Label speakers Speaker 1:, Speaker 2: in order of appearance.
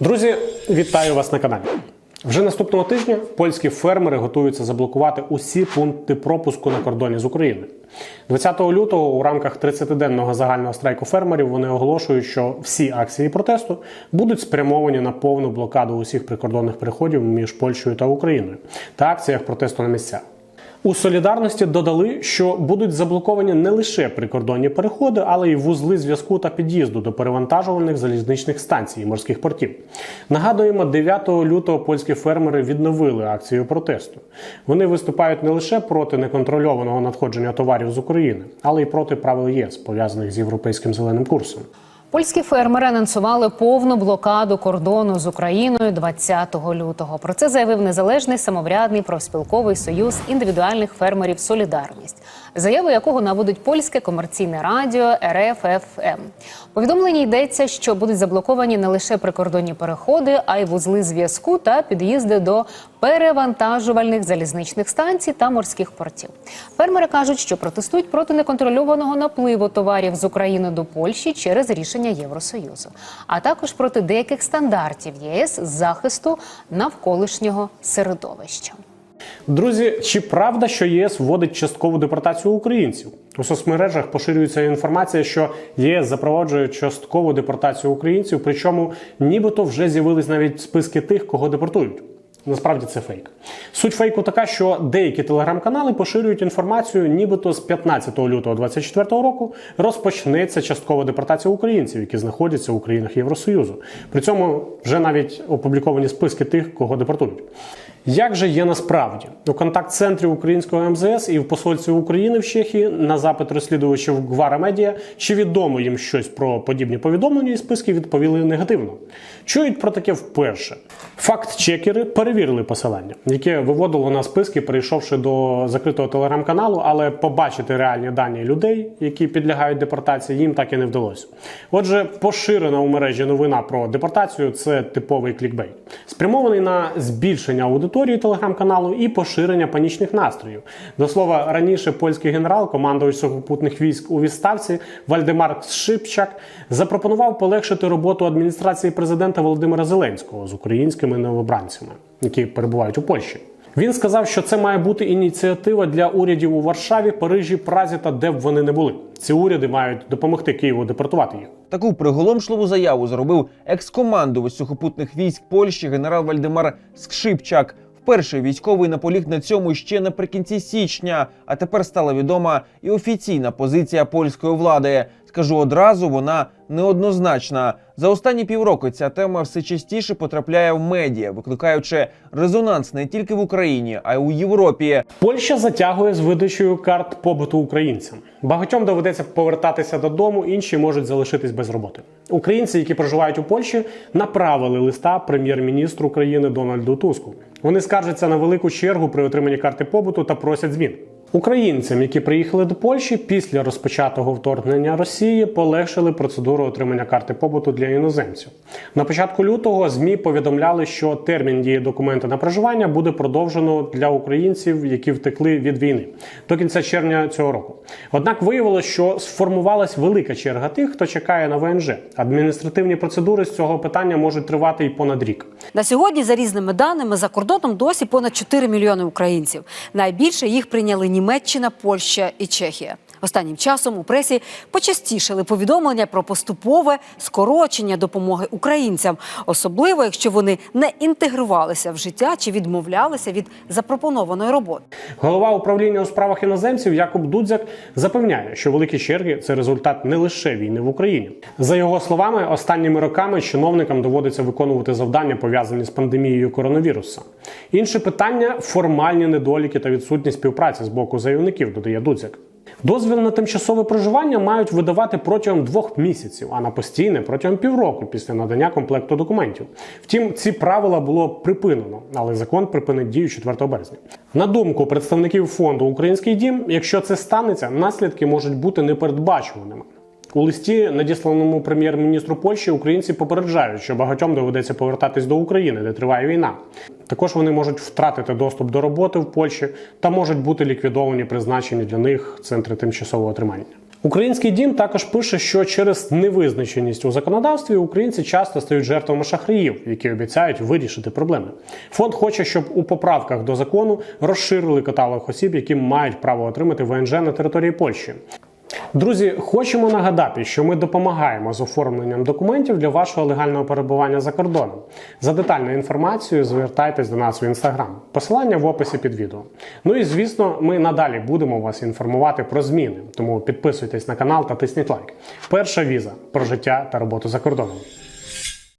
Speaker 1: Друзі, вітаю вас на каналі. Вже наступного тижня польські фермери готуються заблокувати усі пункти пропуску на кордоні з Україною. 20 лютого у рамках 30-денного загального страйку фермерів вони оголошують, що всі акції протесту будуть спрямовані на повну блокаду усіх прикордонних переходів між Польщею та Україною та акціях протесту на місцях. У солідарності додали, що будуть заблоковані не лише прикордонні переходи, але й вузли зв'язку та під'їзду до перевантажувальних залізничних станцій і морських портів. Нагадуємо, 9 лютого польські фермери відновили акцію протесту. Вони виступають не лише проти неконтрольованого надходження товарів з України, але й проти правил ЄС, пов'язаних з європейським зеленим курсом.
Speaker 2: Польські фермери анонсували повну блокаду кордону з Україною 20 лютого. Про це заявив незалежний самоврядний профспілковий союз індивідуальних фермерів Солідарність, заяву якого наводить польське комерційне радіо РФФМ. У Повідомленні йдеться, що будуть заблоковані не лише прикордонні переходи, а й вузли зв'язку та під'їзди до перевантажувальних залізничних станцій та морських портів. Фермери кажуть, що протестують проти неконтрольованого напливу товарів з України до Польщі через рішення Євросоюзу, а також проти деяких стандартів ЄС з захисту навколишнього середовища.
Speaker 1: Друзі, чи правда, що ЄС вводить часткову депортацію українців? У соцмережах поширюється інформація, що ЄС запроваджує часткову депортацію українців, причому нібито вже з'явились навіть списки тих, кого депортують. Насправді це фейк. Суть фейку така, що деякі телеграм-канали поширюють інформацію, нібито з 15 лютого 2024 року розпочнеться часткова депортація українців, які знаходяться в країнах Євросоюзу. При цьому вже навіть опубліковані списки тих, кого депортують. Як же є насправді у контакт-центрі українського МЗС і в посольстві України в Чехії на запит розслідувачів Гвара Медіа, чи відомо їм щось про подібні повідомлення і списки відповіли негативно. Чують про таке вперше. Факт-чекери перевірили посилання, яке виводило на списки, перейшовши до закритого телеграм-каналу, але побачити реальні дані людей, які підлягають депортації, їм так і не вдалося. Отже, поширена у мережі новина про депортацію це типовий клікбейт, спрямований на збільшення аудиторії телеграм-каналу і поширення панічних настроїв. До слова, раніше польський генерал, командувач сухопутних військ у відставці Вальдемар Шипчак запропонував полегшити роботу адміністрації президента Володимира Зеленського з українськими новобранцями, які перебувають у Польщі. Він сказав, що це має бути ініціатива для урядів у Варшаві, Парижі, Празі та де б вони не були. Ці уряди мають допомогти Києву депортувати їх.
Speaker 3: Таку приголомшливу заяву зробив екс-командувач сухопутних військ Польщі генерал Вальдемар Скшипчак. Вперше військовий наполіг на цьому ще наприкінці січня. А тепер стала відома і офіційна позиція польської влади. Скажу одразу, вона неоднозначна. За останні півроку ця тема все частіше потрапляє в медіа, викликаючи резонанс не тільки в Україні, а й у Європі.
Speaker 1: Польща затягує з видачею карт побуту українцям. Багатьом доведеться повертатися додому, інші можуть залишитись без роботи. Українці, які проживають у Польщі, направили листа прем'єр-міністру країни Дональду Туску. Вони скаржаться на велику чергу при отриманні карти побуту та просять змін. Українцям, які приїхали до Польщі після розпочатого вторгнення Росії, полегшили процедуру отримання карти побуту для іноземців. На початку лютого ЗМІ повідомляли, що термін дії документа на проживання буде продовжено для українців, які втекли від війни до кінця червня цього року. Однак виявилось, що сформувалась велика черга тих, хто чекає на ВНЖ. Адміністративні процедури з цього питання можуть тривати і понад рік.
Speaker 4: На сьогодні, за різними даними, за кордоном досі понад 4 мільйони українців. Найбільше їх прийняли Німеччина, Польща і Чехія. Останнім часом у пресі почастішали повідомлення про поступове скорочення допомоги українцям, особливо якщо вони не інтегрувалися в життя чи відмовлялися від запропонованої роботи.
Speaker 1: Голова управління у справах іноземців Якуб Дудзяк запевняє, що великі черги це результат не лише війни в Україні. За його словами, останніми роками чиновникам доводиться виконувати завдання пов'язані з пандемією коронавіруса. Інше питання формальні недоліки та відсутність співпраці з боку заявників, додає Дудзяк. Дозвіл на тимчасове проживання мають видавати протягом двох місяців, а на постійне протягом півроку після надання комплекту документів. Втім, ці правила було припинено, але закон припинить дію 4 березня. На думку представників фонду Український дім, якщо це станеться, наслідки можуть бути непередбачуваними. У листі, надісланому прем'єр-міністру Польщі, українці попереджають, що багатьом доведеться повертатись до України, де триває війна. Також вони можуть втратити доступ до роботи в Польщі та можуть бути ліквідовані призначені для них центри тимчасового тримання. Український дім також пише, що через невизначеність у законодавстві українці часто стають жертвами шахраїв, які обіцяють вирішити проблеми. Фонд хоче, щоб у поправках до закону розширили каталог осіб, які мають право отримати ВНЖ на території Польщі. Друзі, хочемо нагадати, що ми допомагаємо з оформленням документів для вашого легального перебування за кордоном. За детальною інформацією звертайтесь до нас в інстаграм. Посилання в описі під відео. Ну і звісно, ми надалі будемо вас інформувати про зміни. Тому підписуйтесь на канал та тисніть лайк. Перша віза про життя та роботу за кордоном.